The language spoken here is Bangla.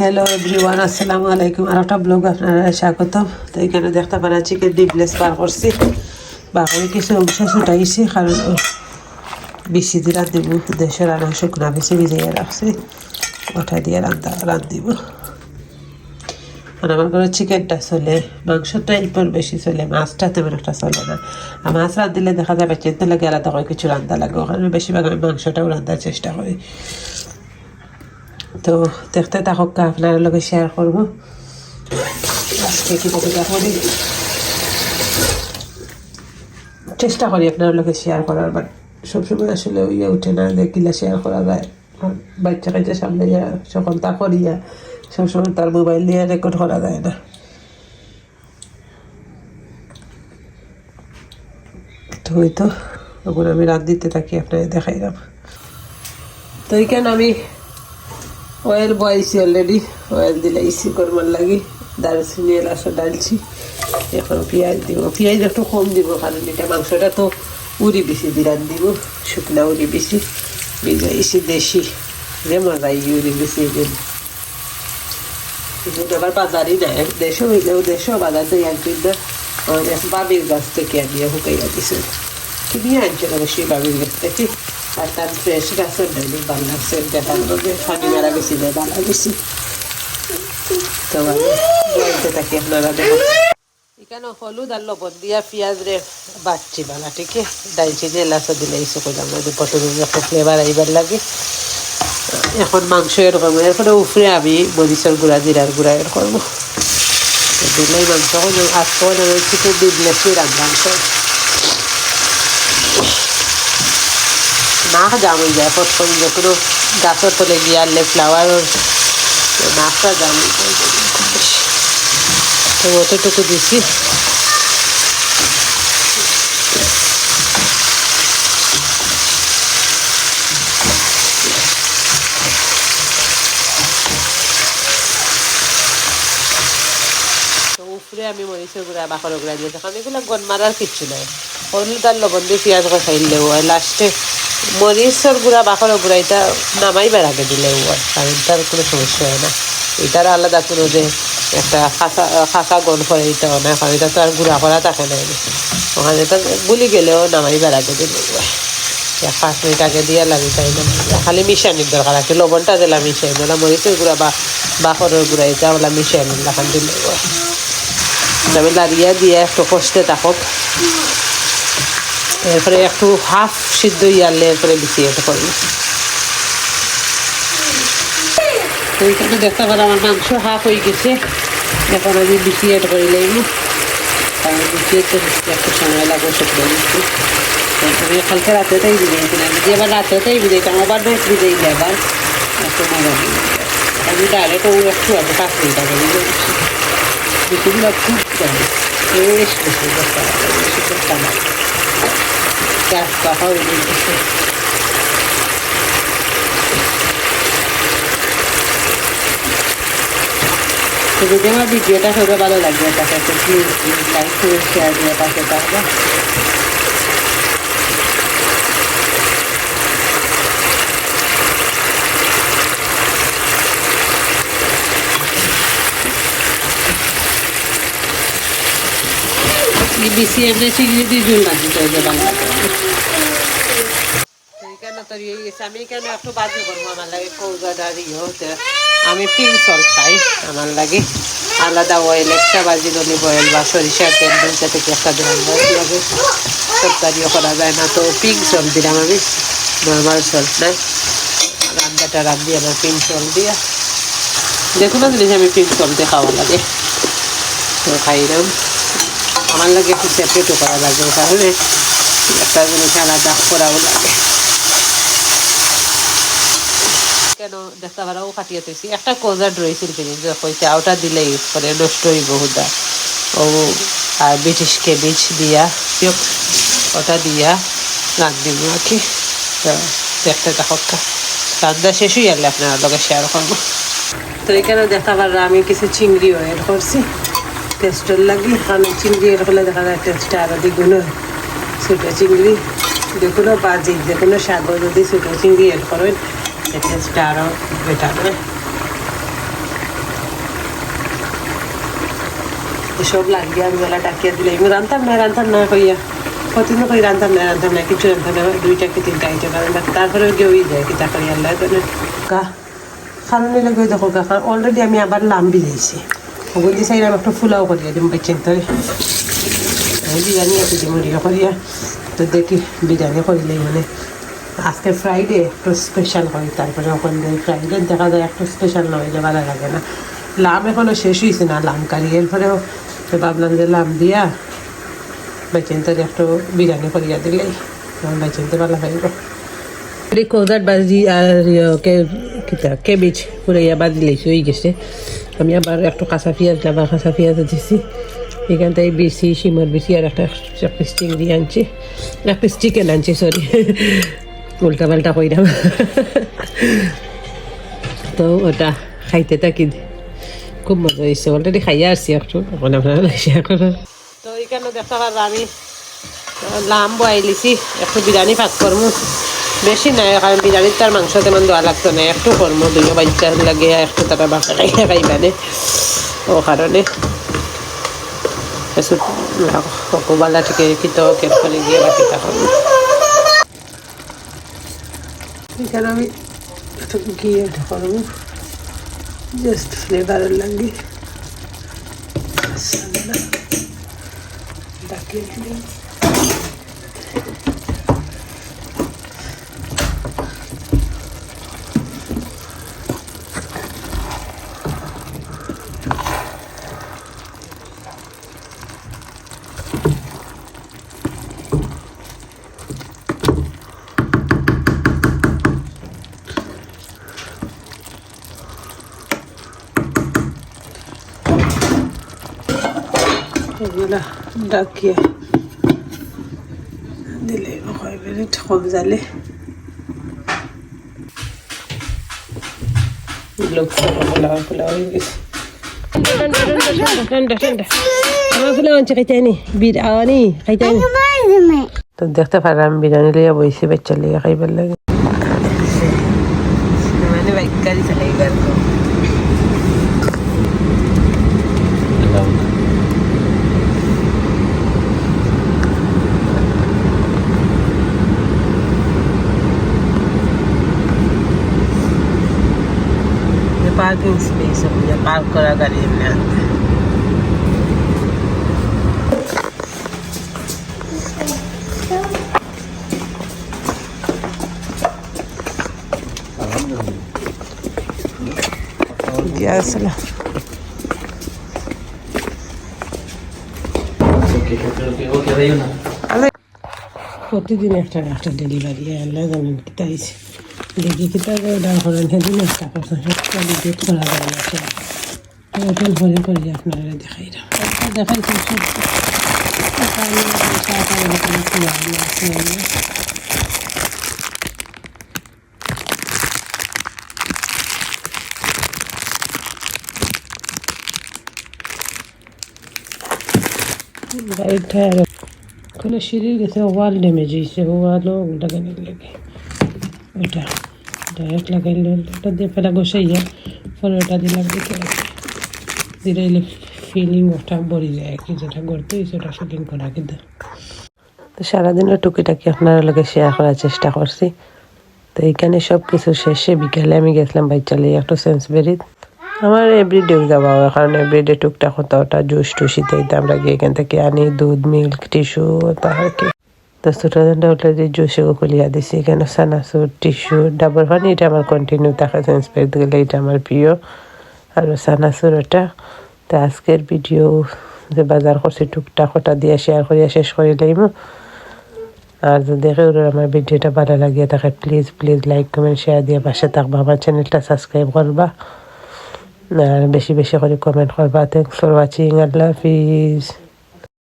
হ্যালো এভরিওয়ান আসসালামু আলাইকুম আর একটা ব্লগ আপনারা স্বাগতম। তো এখানে দেখতে পারা চিকেন ডিপলেস বার করছি। বার করে কিছু অংশ ছুটাইছি কারণ বেশি দিয়ে রান্ধিব দেশের রান্না শুকনা বেশি ভিজিয়ে রাখছি। ওটা দিয়ে রান্ধা রান্ধিব। আর আমার ঘরে চিকেনটা চলে। মাংসটা এরপর বেশি চলে। মাছটা তেমন একটা চলে না। আর মাছ রাঁধিলে দেখা যাবে চিনতে লাগে আলাদা করে কিছু রান্না লাগে। ওখানে বেশিরভাগ আমি মাংসটাও রান্ধার চেষ্টা করি। তো দেখতে থাকুক আপনার লগে শেয়ার করব। আজকে করি চেষ্টা করি আপনার লোকে শেয়ার করার বাট সবসময় আসলে ইয়ে উঠে না যে দেখিলে শেয়ার করা যায়। বাচ্চা কাচ্চা সামনে যা সকল তা করিয়া, সবসময় তার মোবাইল নিয়ে রেকর্ড করা যায় না। তো ওই তো এখন আমি রাত দিতে থাকি আপনাদের দেখাইলাম। তো এইখানে আমি অয়েল বয়েছি অলরেডি অয়েল দিলে ইসি করবার লাগি দারচিনি এলাচ ডালছি এখন পেঁয়াজ দিব পেঁয়াজ একটু কম দিব কারণ এটা মাংসটা তো উড়ি বেশি দিলাম দিব শুকনা উড়ি বেশি ভিজাইছি দেশি যে মজা এই উড়ি বেশি দিন কিন্তু আবার বাজারই নাই দেশও হইলেও দেশও বাজার দিয়ে একদিন না বাবির গাছ থেকে আনিয়ে হুকাইয়া দিছে কিনিয়ে আনছিল অবশ্যই বাবির গাছ থেকে তার ফ্রেশ গাছের লাগছে দেখার মধ্যে পানি মেরা বেশি দেয় ভালো বেশি তো বলতে থাকি, আপনারা দেখুন। এখানে হলুদ আর লবণ দিয়া পেঁয়াজ রে বাচ্ছি বালা, ঠিক দাইচিনি এলাচ দিলে ইসু করলাম পটলের একটা ফ্লেভার আইবার লাগে। এখন মাংস এরকম এরপরে উফরে আমি মরিচের গুঁড়া, জিরার গুঁড়া এর করব। তো দিলেই মাংস আজকে চিকেন দিবলেছি রান্নার না জাম হয়ে যায় প্রথম যে কোনো গাছের তলে গিয়ে আনলে ফ্লাওয়ার নাকটা জাম যায় খুব বেশি তো অতটুকু দিছি। উপরে আমি মরিচের গুঁড়া বাকর গুঁড়া দিয়ে দেখলাম এগুলো গন মারার কিচ্ছু নাই। হলুদ আর লবণ দিয়ে পেঁয়াজ খাইলেও হয়। লাস্টে মরিচের গুঁড়া বাকর গুঁড়া, এটা নামাইবার আগে দিলে হয় কারণ তার কোনো সমস্যা হয় না। এটার আলাদা কোনো যে একটা খাসা খাসা গন করে না কারণ এটা তো আর গুঁড়া করা থাকে না ওখানে তো গুলি গেলেও নামাইবার আগে দিলেও হয় পাঁচ মিনিট আগে দিয়ে লাগি না? খালি মিশানির দরকার আছে লবণটা দিলাম মিশাই নিলাম মরিচের গুঁড়া বা বাকরের গুঁড়া, এটা ওলা মিশাই নিলাম হয় আমি লাড়িয়ে দিয়ে একটু কষতে থাকুক। এরপরে একটু হাফ সিদ্ধ ইয়ারলে এরপরে বেশি এটা এইখানে দেখতে পারো আমার মাংস হাফ হয়ে গেছে। এখন আমি বেশি এড করে বেশি একটু সময় লাগবে মিষ্টি আমি কালকে রাতেটাই ভিজাইছিলাম আমি যে আবার রাতেটাই ভিজাইতাম আবার বেশ ভিজাই আবার একটু মজা আমি ডাইরেক্ট ও একটু আছে পাঁচ মিনিট আগে বেশিগুলো খুব বেশি গ্যাস পাখা হয়ে গেছে তো যদি আমার ভিডিওটা সবাই ভালো লাগবে তাকে প্লিজ প্লিজ লাইক করে শেয়ার দিয়ে পাশে থাকবে বেশি এমনি চিংড়ি দিয়ে ঝুল রাখি তো যে বাংলা এখানে তো ইয়ে গেছে আমি পিঙ্ক সল খাই, আমার লাগে আলাদা অয়েল একটা বাজি অলিভ অয়েল বা সরিষার তেল দুইটা থেকে একটা দিলাম লাগে তরকারিও করা যায় না, তো পিঙ্ক সল দিলাম আমি। নর্মাল সল্ট নাই। রান্নাটা রান্ধি আমার পিঙ্ক সল দিয়া। কোনো জিনিস আমি পিঙ্ক সল দিয়ে খাওয়া লাগে। তো খাইলাম। আমার লাগে একটু সেপারেটও করা লাগবে তাহলে একটা জিনিস আলাদা করাও লাগে। দেখতে পারা কাটিয়ে একটা ওটা ও, আর ব্রিটিশ দিয়া ওটা দিয়া দেখতে শেষ হয়ে গেলে আপনার লগে শেয়ার করব। তো এখানে দেখা পারলাম আমি কিছু চিংড়ি ওয়ের করছি। টেস্টের লাগি আমি চিংড়ি, এরকম দেখা যায় টেস্ট আরও দ্বিগুণ ছোটো চিংড়ি, যেকোনো বাজি যে কোনো শাকও যদি ছোটো চিংড়ি এড করেন টেস্টটা আরও বেটার এসব লাগিয়ে আমি বেলা ডাকিয়ে দিলে আমি রান্তাম না রান্তাম না কইয়া, প্রতিদিন কই রান্তাম না রান্তাম না, কিছু রান্তাম না, দুইটা কি তিনটা আইটেম রান্তাম তারপরে গেই যায় কি তারপরে আল্লাহ গা খাওয়ানো লেগে দেখো গা অলরেডি আমি আবার লাম্বি দিয়েছি ওগুলো দিয়ে সাইড একটা ফুলাও করিয়া দিম বাচ্চেন তরে আমি বিরিয়ানি একটু দিম রিয়া করিয়া তো দেখি বিরিয়ানি করিলেই মানে আজকে ফ্রাইডে একটু স্পেশাল করি তারপরে ওখানে ফ্রাইডে দেখা যায় একটু স্পেশাল না হইলে ভালো লাগে না লাম এখনও শেষ হয়েছে না লাম কারি এরপরেও তো ভাবলাম যে লাম দিয়া বেচেনতে একটু বিরিয়ানি করিয়া দিলেই বেচেনতে ভালো হইব কৌদার বাজি আর কেবিজ পুরাইয়া বাদ দিলেছি হয়ে গেছে আমি আবার একটু কাঁচা পেঁয়াজ আবার কাঁচা পেঁয়াজ দিছি। এখান থেকে বেশি, শিমর বেশি আর একটা এক পিস চিংড়ি আনছি। এক পিস আনছি সরি উল্টা পাল্টা কইরাম। তো ওটা খাইতে থাকি। খুব মজা হয়েছে অলরেডি খাইয়া আসছি একটু। এখন আপনারা শেয়ার করুন তো এখানে দেখতে পারব আমি লাম বয়াই লিছি। একটু বিরিয়ানি ভাত করব বেশি নাই, কারণ বিরিয়ানির তার মাংস তেমন দেওয়া লাগতো না। একটু করব দুটো বাচ্চা লাগে একটু তারা বাঁকা খাইয়া খাইবানে ও কারণে। okubala থেকে কিতো কেরফলে গিয়ে বাকিটা করব এখানে আমি একটু গিয়ে করব। জাস্ট ফ্লেভারের লাগে। দিলাম এগুলা ডাকিয়ে দিলে কয় মিনিট কম জালে লোক পোলাও পোলাও হয়ে গেছে ঠান্ডা ঠান্ডা আমার পোলাও আনছে খাইতে বিরিয়ানি খাইতে তো দেখতে পারলাম বিরিয়ানি লিয়া বইছে বাচ্চা লিয়া খাইবার লাগে মানে বাইক গাড়ি চালাই গেল parking space ako niya. Park ko na galing na. Yes, lah. প্রতিদিন একটা একটা ডেলিভারি আল্লাহ জানেন কি তাইছে দেখি কি তার ওটা করেন সেদিন একটা করছেন সব ডেট করা যায় না সব ওপেন করে করি আপনারা দেখাই দেখাই তো সব রাইট টায়ার কোনো সিঁড়ির গেছে ওয়াল ড্যামেজ হয়েছে ওয়ালও লাগানোর লাগে ওইটা ডাইরেক্ট লাগাইলে ওটা দিয়ে ফেলা গোসাইয়া পরে ওটা দিলাম দিতে দিলে ফিলিং ওটা বড়ি যায়, কি যেটা করতে সেটা শুটিং করা কিন্তু তো সারাদিনের টুকিটাকি আপনারা লগে শেয়ার করার চেষ্টা করছি। তো এইখানে সব কিছু শেষে বিকেলে আমি গেছিলাম বাইচালে একটু সেন্সবেরিত আমার এভরিডে যাওয়া হয়, কারণ এভরিডে টুকটাক হতো, ওটা জুস টুসিতে আমরা গিয়ে এখান থেকে আনি, দুধ মিল্ক টিস্যু তাহার তো স্টুডেন্ট অলরেডি জুসে খুলিয়া দিছি, এখানে সানাসুর টিস্যু, ডাবর পানি এটা আমার কন্টিনিউ থাকে সেন্সবেরিত গেলে এটা আমার প্রিয়। আর সানাসুর ওটা, তো আজকের ভিডিও যে বাজার করছি, টুকটাক ওটা দিয়ে শেয়ার করিয়া শেষ করে লাইম। আর যদি দেখে আমার ভিডিওটা ভালো লাগিয়ে থাকে please please like comment share দিয়ে পাশে থাকবা, আমার চ্যানেলটা সাবস্ক্রাইব করবা। আর বেশি বেশি করে কমেন্ট করবা। থ্যাংকস ফর ওয়াচিং আল্লাহ হাফিজ।